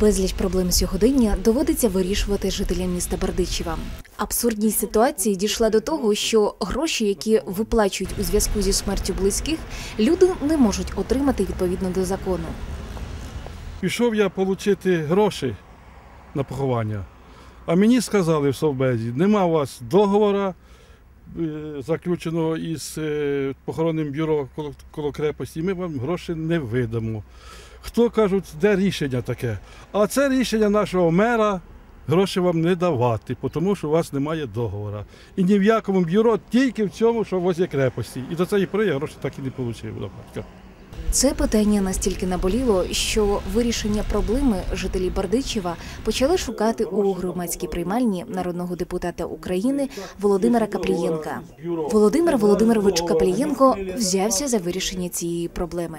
Безліч проблем сьогодення доводиться вирішувати жителям міста Бердичева. Абсурдність ситуації дійшла до того, що гроші, які виплачують у зв'язку зі смертю близьких, люди не можуть отримати відповідно до закону. Пішов я отримати гроші на поховання. А мені сказали в Совбезі, нема у вас договора, е, заключеного із е, похоронним бюро коло, крепості, ми вам гроші не видамо. Хто кажуть, де рішення таке? А це рішення нашого мера гроші вам не давати, тому що у вас немає договора. І ні в якому бюро, тільки в цьому, що возі крепості. І до цієї пори я гроші так і не отримав. Це питання настільки наболіло, що вирішення проблеми жителі Бердичева почали шукати у громадській приймальні народного депутата України Володимира Каплієнка. Володимир Володимирович Каплієнко взявся за вирішення цієї проблеми.